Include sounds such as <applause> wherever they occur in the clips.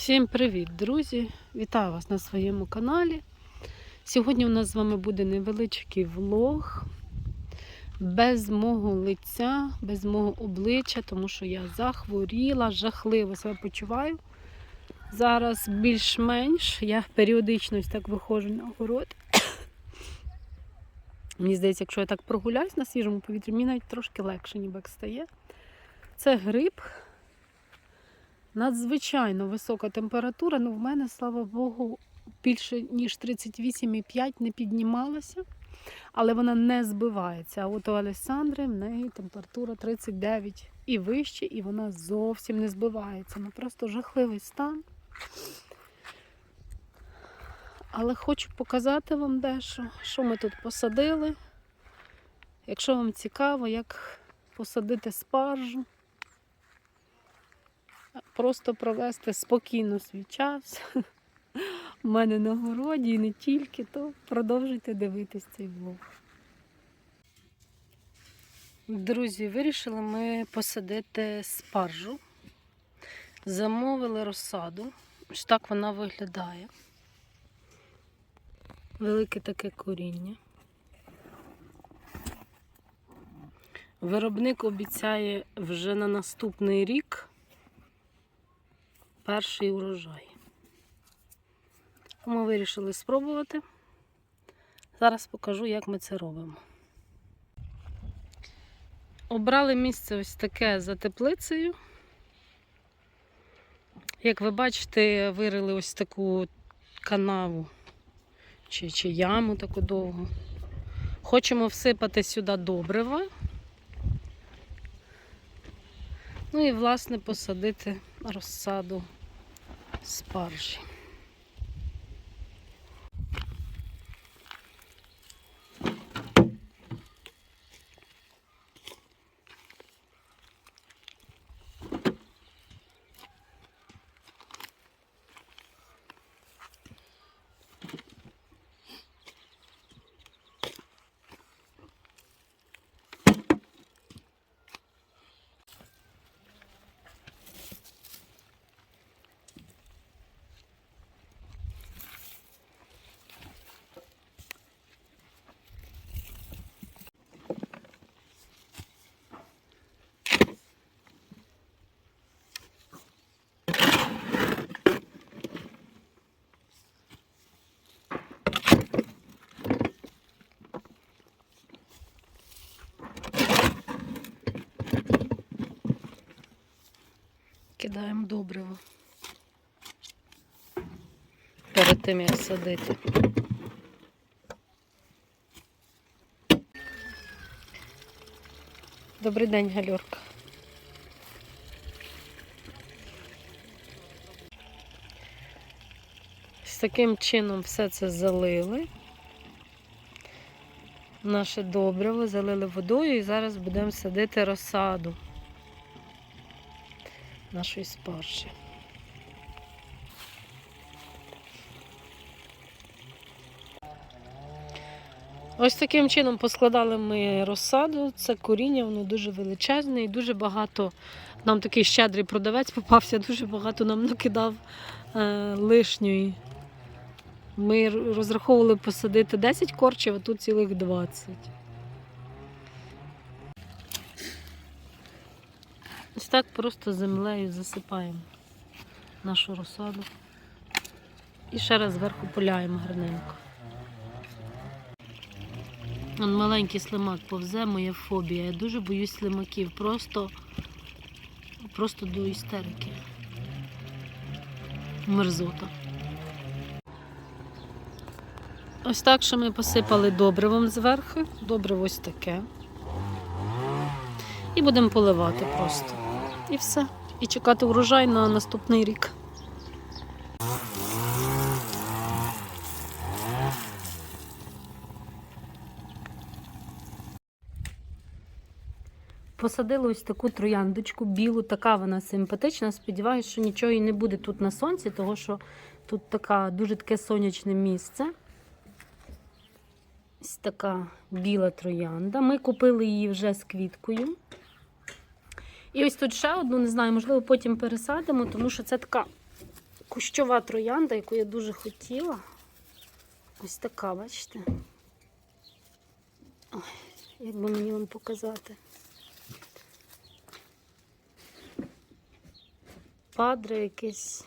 Всім привіт, друзі! Вітаю вас на своєму каналі. Сьогодні у нас з вами буде невеличкий влог без мого лиця, без мого обличчя, тому що я захворіла, жахливо себе почуваю. Зараз більш-менш я періодично ось так виходжу на город. <coughs> Мені здається, якщо я так прогуляюсь на свіжому повітрі, мені навіть трошки легше ніби як стає. Це гриб. Надзвичайно висока температура, ну в мене, слава Богу, більше ніж 38,5 не піднімалася, але вона не збивається. А от у Алесандри в неї температура 39 і вище, і вона зовсім не збивається. Ну просто жахливий стан. Але хочу показати вам дещо, що ми тут посадили. Якщо вам цікаво, як посадити спаржу просто провести спокійно свій час у мене на городі і не тільки, то продовжуйте дивитись цей влог. Друзі, вирішили ми посадити спаржу. Замовили розсаду. Ось так вона виглядає. Велике таке коріння. Виробник обіцяє вже на наступний рік перший урожай. Ми вирішили спробувати. Зараз покажу, як ми це робимо. Обрали місце ось таке за теплицею. Як ви бачите, вирили ось таку канаву чи, чи яму таку довгу. Хочемо всипати сюди добрива. Ну і, власне, посадити розсаду спаржі. Кидаємо добриво. Перед тим як садити. Добрий день, Гальорка. З таким чином все це залили. Наше добриво залили водою і зараз будемо садити розсаду нашої спаржі. Ось таким чином поскладали ми розсаду. Це коріння, воно дуже величезне і дуже багато. Нам такий щедрий продавець попався, дуже багато нам накидав е, лишньої. Ми розраховували посадити 10 корчів, а тут цілих 20. Ось так просто землею засипаємо нашу розсаду. І ще раз зверху поляємо гарненько. Он маленький слимак повзе, моя фобія. Я дуже боюсь слимаків. Просто, просто до істерики. Мерзота. Ось так, що ми посипали добривом зверху. Добриво ось таке. І будемо поливати просто. І все. І чекати урожай на наступний рік. Посадили ось таку трояндочку, білу, така вона симпатична. Сподіваюся, що нічого і не буде тут на сонці, тому що тут така, дуже таке сонячне місце. Ось така біла троянда. Ми купили її вже з квіткою. І ось тут ще одну, не знаю, можливо, потім пересадимо, тому що це така кущова троянда, яку я дуже хотіла. Ось така, бачите? Ой, як би мені вам показати. Падре якесь.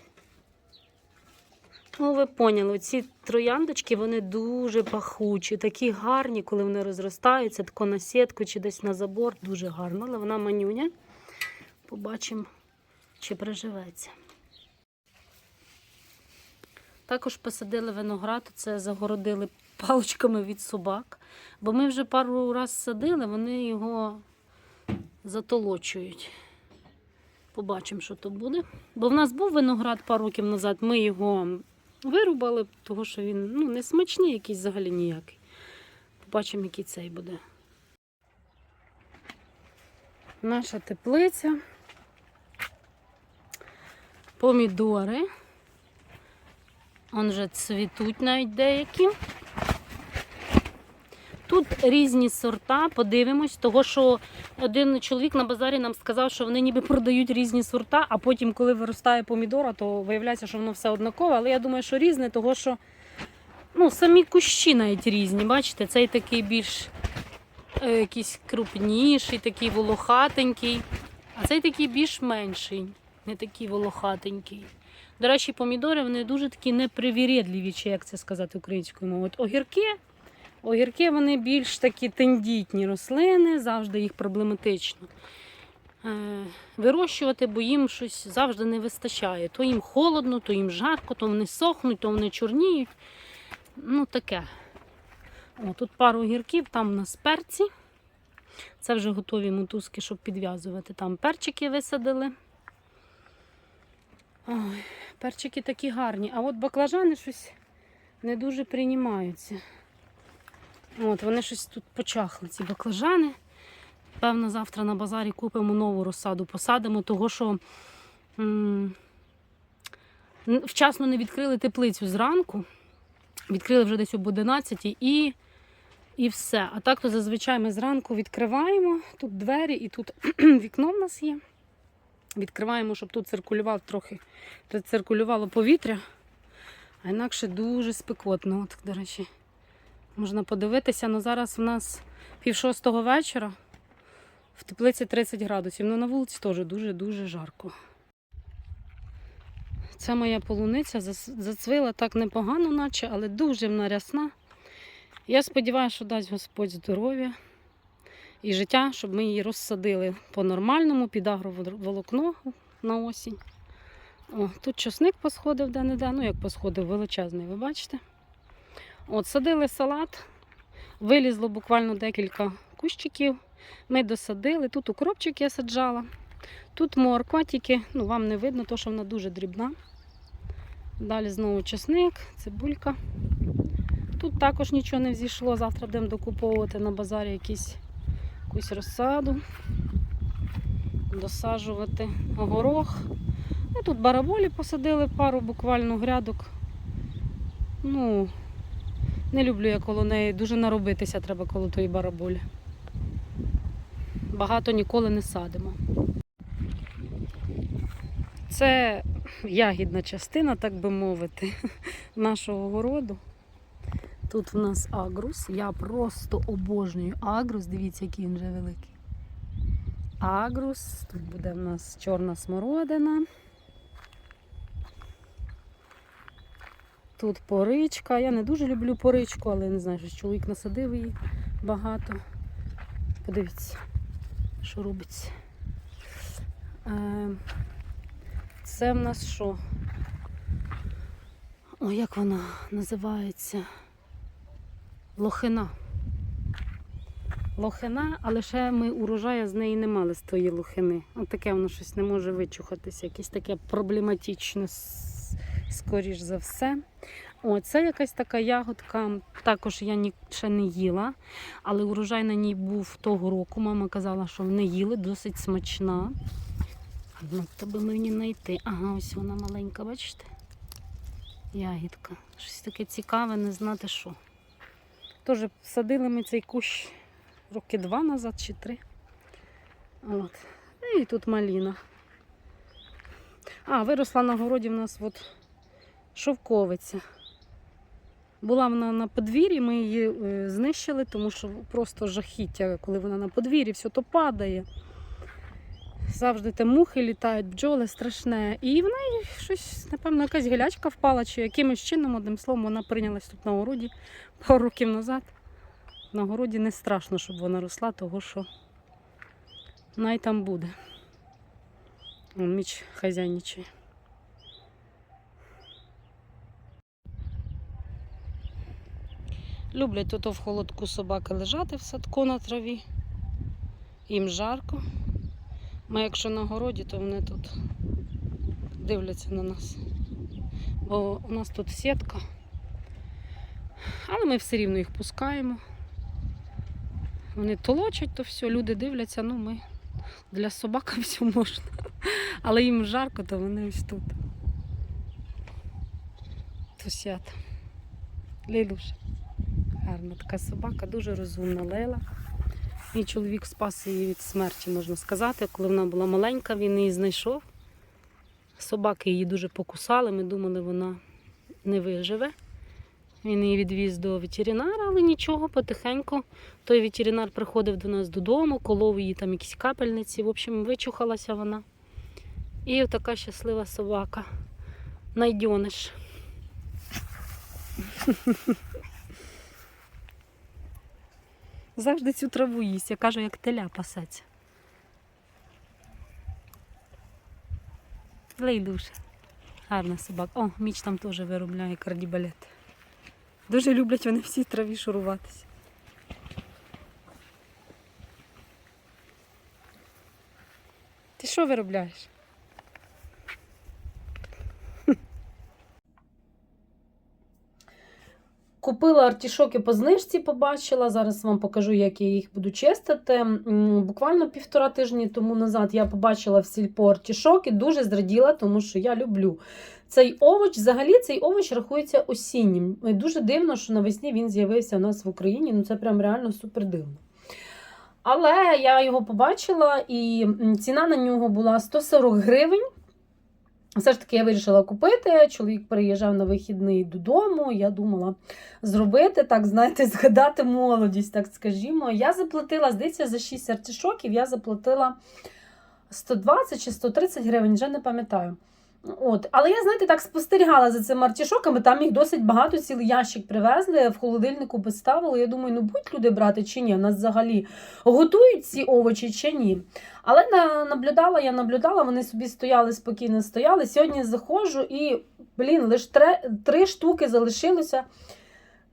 Ну, ви поняли, ці трояндочки вони дуже пахучі, такі гарні, коли вони розростаються, тако на сітку чи десь на забор, дуже гарно, але вона манюня. Побачимо, чи приживеться. Також посадили виноград, це загородили паличками від собак, бо ми вже пару разів садили, вони його затолочують. Побачимо, що то буде. Бо в нас був виноград пару років назад, ми його вирубали, тому що він ну, не смачний, якийсь взагалі ніякий. Побачимо, який цей буде. Наша теплиця. Помідори. Он вже цвітуть навіть деякі. Тут різні сорта, подивимось, того що один чоловік на базарі нам сказав, що вони ніби продають різні сорта, а потім, коли виростає помідора, то виявляється, що воно все однакове. Але я думаю, що різне, того що ну, самі кущі навіть різні. Бачите, цей такий більш е, якийсь крупніший, такий волохатенький, а цей такий більш менший, не такий волохатенький. До речі, помідори вони дуже такі непривірідливі, чи як це сказати українською мовою. Огірки. Огірки вони більш такі тендітні рослини, завжди їх проблематично е, вирощувати, бо їм щось завжди не вистачає. То їм холодно, то їм жарко, то вони сохнуть, то вони чорніють. Ну таке. О, тут пару огірків, там у нас перці. Це вже готові мотузки, щоб підв'язувати. Там перчики висадили. Ой, перчики такі гарні. А от баклажани щось не дуже приймаються. От, вони щось тут почахли, ці баклажани. Певно, завтра на базарі купимо нову розсаду, посадимо, того що м, вчасно не відкрили теплицю зранку. Відкрили вже десь об 11 і, і все. А так то зазвичай ми зранку відкриваємо тут двері і тут <clears throat> вікно в нас є. Відкриваємо, щоб тут циркулював трохи циркулювало повітря. А інакше дуже спекотно. От, до речі, можна подивитися, але зараз в нас пів шостого вечора. В теплиці 30 градусів. Ну на вулиці теж дуже-дуже жарко. Це моя полуниця зацвила так непогано, наче, але дуже вона рясна. Я сподіваюся, що дасть Господь здоров'я і життя, щоб ми її розсадили по-нормальному, під агроволокно на осінь. О, тут часник посходив де-не-де, ну як посходив, величезний, ви бачите. От, садили салат, вилізло буквально декілька кущиків. Ми досадили. Тут укропчик я саджала. Тут морква, тільки ну, вам не видно, тому що вона дуже дрібна. Далі знову чесник, цибулька. Тут також нічого не взійшло. Завтра будемо докуповувати на базарі якісь, якусь розсаду, досаджувати горох. Ну, тут бараболі посадили пару буквально грядок. Ну, не люблю я коло неї, дуже наробитися треба коло тої бараболі. Багато ніколи не садимо. Це ягідна частина, так би мовити, <laughs> нашого городу. Тут в нас агрус. Я просто обожнюю агрус. Дивіться, який він вже великий. Агрус. Тут буде в нас чорна смородина. Тут поричка. Я не дуже люблю поричку, але не знаю, що чоловік насадив її багато. Подивіться, що робиться. Е, Це в нас що? О, як вона називається? Лохина. Лохина, але ще ми урожаю з неї не мали з тої лохини. От таке воно щось не може вичухатися, якесь таке проблематичне, скоріш за все. О, це якась така ягодка. Також я ще не їла, але урожай на ній був того року. Мама казала, що не їли, досить смачна. Ну, би мені знайти. Ага, ось вона маленька, бачите? Ягідка. Щось таке цікаве, не знати що. Теж садили ми цей кущ роки два назад чи три. От. І тут маліна. А, виросла на городі в нас от Шовковиця. Була вона на подвір'ї, ми її е, знищили, тому що просто жахіття, коли вона на подвір'ї, все то падає. Завжди те мухи літають, бджоли страшне. І в неї щось, напевно, якась гілячка впала, чи якимось чином, одним словом, вона прийнялась тут на городі пару років назад. На городі не страшно, щоб вона росла, того що най там буде. Вон міч хазяйничає. Люблять тут в холодку собаки лежати в садку на траві. Їм жарко. Ми якщо на городі, то вони тут дивляться на нас. Бо у нас тут сітка. Але ми все рівно їх пускаємо. Вони толочать то все, люди дивляться, ну ми для собак <laughs> все можна. Але їм жарко, то вони ось тут. Тусять. Лілуша. Гарна така собака, дуже розумна Лейла. Мій чоловік спас її від смерті, можна сказати. Коли вона була маленька, він її знайшов. Собаки її дуже покусали, ми думали, вона не виживе. Він її відвіз до ветеринара, але нічого, потихеньку. Той ветеринар приходив до нас додому, колов її там якісь капельниці. В общем, вичухалася вона. І така щаслива собака. Найдьониш. Завжди цю траву їсть. Я кажу, як теля пасеться. Лейдуша. Гарна собака. О, міч там теж виробляє кардібалет. Дуже люблять вони всі траві шуруватися. Ти що виробляєш? Купила артішоки по знижці, побачила. Зараз вам покажу, як я їх буду чистити. Буквально півтора тижні тому назад я побачила в сільпо артішоки, дуже зраділа, тому що я люблю цей овоч. Взагалі цей овоч рахується осіннім. І Дуже дивно, що навесні він з'явився у нас в Україні. Ну це прям реально супер дивно. Але я його побачила, і ціна на нього була 140 гривень. Все ж таки я вирішила купити. Чоловік приїжджав на вихідний додому. Я думала зробити, так, знаєте, <laughs> згадати молодість, так скажімо. Я заплатила, здається, за 6 артишоків я заплатила 120 чи 130 гривень, вже не пам'ятаю. От. Але я, знаєте, так спостерігала за цими артішоками, там їх досить багато, цілий ящик привезли, в холодильнику поставили. Я думаю, ну будуть люди брати чи ні, у нас взагалі готують ці овочі чи ні. Але на, наблюдала, я наблюдала, вони собі стояли, спокійно стояли. Сьогодні заходжу і, блін, лише три, три штуки залишилося.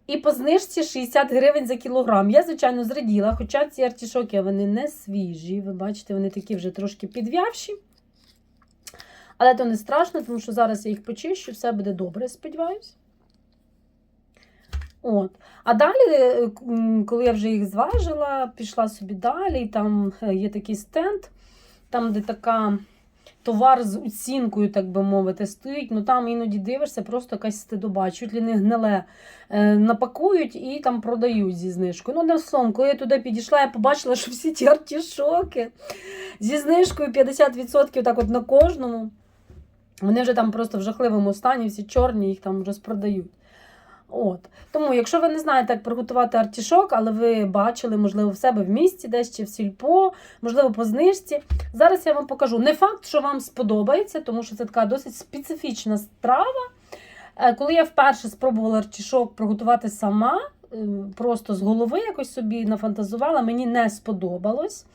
І по знижці 60 гривень за кілограм. Я, звичайно, зраділа, хоча ці артішоки вони не свіжі. Ви бачите, вони такі вже трошки підв'явші. Але то не страшно, тому що зараз я їх почищу, все буде добре, сподіваюся. От. А далі, е, коли я вже їх зважила, пішла собі далі, там е, є такий стенд, там, де така товар з оцінкою, так би мовити, стоїть. Ну там іноді дивишся, просто якась стидоба, чуть ли не гниле. Е, напакують і там продають зі знижкою. Ну, одним словом, коли я туди підійшла, я побачила, що всі ті артішоки зі знижкою 50% так от на кожному. Вони вже там просто в жахливому стані, всі чорні, їх там розпродають. От. Тому, якщо ви не знаєте, як приготувати артішок, але ви бачили, можливо, в себе в місті десь чи в сільпо, можливо, по знижці. Зараз я вам покажу. Не факт, що вам сподобається, тому що це така досить специфічна страва. Е, Коли я вперше спробувала артішок приготувати сама, е, просто з голови якось собі нафантазувала, мені не сподобалось.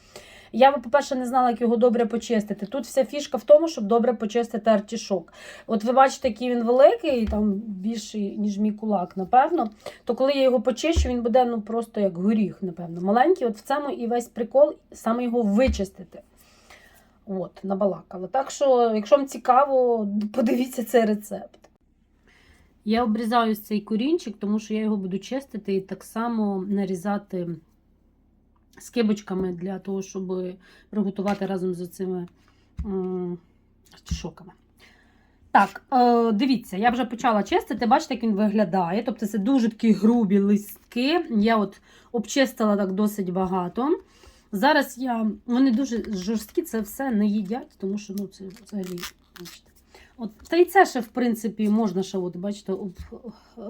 Я, по-перше, не знала, як його добре почистити. Тут вся фішка в тому, щоб добре почистити артішок. От ви бачите, який він великий, там більший, ніж мій кулак, напевно. То коли я його почищу, він буде ну, просто як горіх, напевно. Маленький. От в цьому і весь прикол саме його вичистити. От, набалакала. Так що, якщо вам цікаво, подивіться цей рецепт. Я обрізаю цей корінчик, тому що я його буду чистити і так само нарізати скибочками для того, щоб приготувати разом з цими артішоками. Так, е, дивіться, я вже почала чистити, бачите, як він виглядає. Тобто це дуже такі грубі листки. Я от обчистила так досить багато. Зараз я. Вони дуже жорсткі, це все не їдять, тому що ну, це взагалі. бачите. От, та й це ще, в принципі, можна ще, от, бачите, об, е,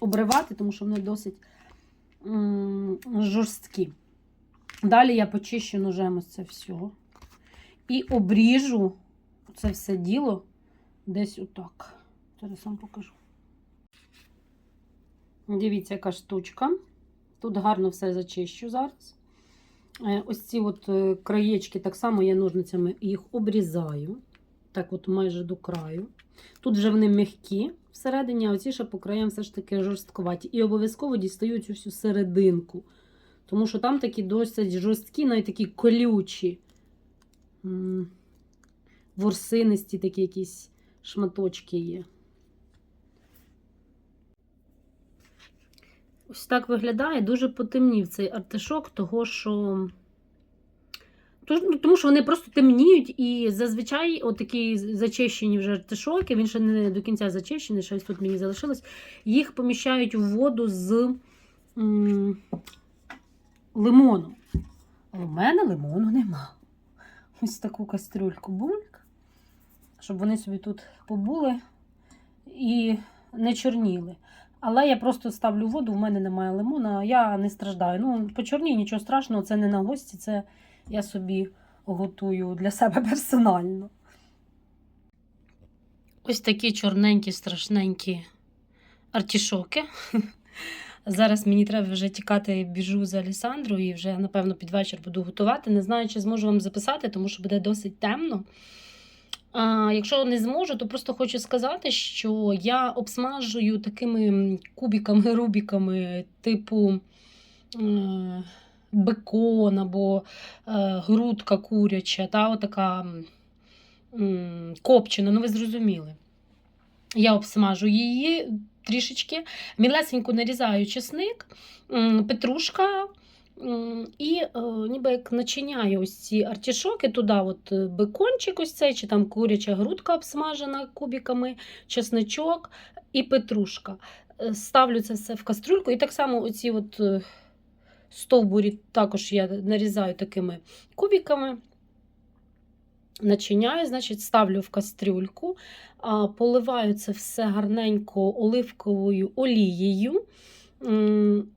обривати, тому що вони досить м, жорсткі. Далі я почищу ножем ось це все. І обріжу це все діло десь отак. Зараз вам покажу. Дивіться, яка штучка. Тут гарно все зачищу зараз. Е, Ось ці от е, краєчки, так само я ножницями їх обрізаю. Так, от майже до краю. Тут вже вони м'які всередині, а оці ще по краям все ж таки жорсткуваті. І обов'язково дістаю цю всю серединку. Тому що там такі досить жорсткі, навіть такі колючі, ворсинисті такі якісь шматочки є. Ось так виглядає. Дуже потемнів цей артишок, того що. Ну, Тому що вони просто темніють, і зазвичай отакі зачищені вже артишоки, він ще не до кінця зачищений, щось тут мені залишилось. Їх поміщають в воду з А у мене лимону нема. Ось таку кастрюльку бульк, щоб вони собі тут побули і не чорніли. Але я просто ставлю воду, в мене немає лимона, я не страждаю. Ну, по чорні нічого страшного, це не на гості, це я собі готую для себе персонально. Ось такі чорненькі, страшненькі артішоки. Зараз мені треба вже тікати, біжу за Алісандрою і вже, напевно, під вечір буду готувати. Не знаю, чи зможу вам записати, тому що буде досить темно. А, якщо не зможу, то просто хочу сказати, що я обсмажую такими кубіками, <laughs> рубіками, типу е, бекон або е, грудка куряча, та отака копчена, ну ви зрозуміли. Я обсмажу її трішечки, мілесенько нарізаю чесник, петрушка. І е, ніби як начиняю ось ці артішоки, туди от е, бекончик ось цей, чи там куряча грудка обсмажена кубиками, чесничок і петрушка. Е, Ставлю це все в кастрюльку. І так само оці от стовбурі також я нарізаю такими кубиками. Начиняю, значить, ставлю в кастрюльку, поливаю це все гарненько оливковою олією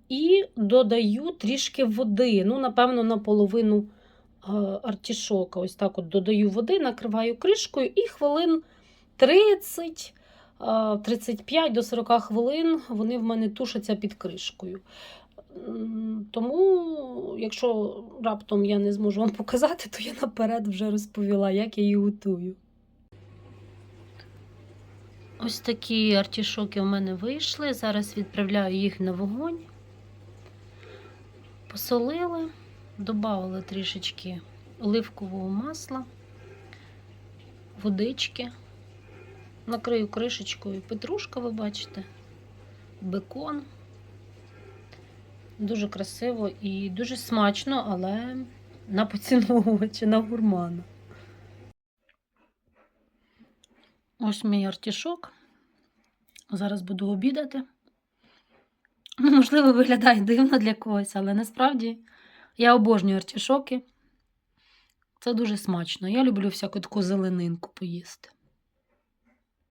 і додаю трішки води. Ну, напевно, наполовину артішока. Ось так от додаю води, накриваю кришкою і хвилин 30. 35 до 40 хвилин вони в мене тушаться під кришкою. Тому, якщо раптом я не зможу вам <laughs> показати, то я наперед вже розповіла, як я її готую. Ось такі артішоки у мене вийшли. Зараз відправляю їх на вогонь. Посолили, додали трішечки оливкового масла, водички. Накрию кришечкою петрушка, ви бачите, бекон. Дуже красиво і дуже смачно, але на поціновувача, на гурмана. Ось мій артішок. Зараз буду обідати. Ну, можливо, виглядає дивно для когось, але насправді я обожнюю артішоки. Це дуже смачно. Я люблю всяку таку зеленинку поїсти.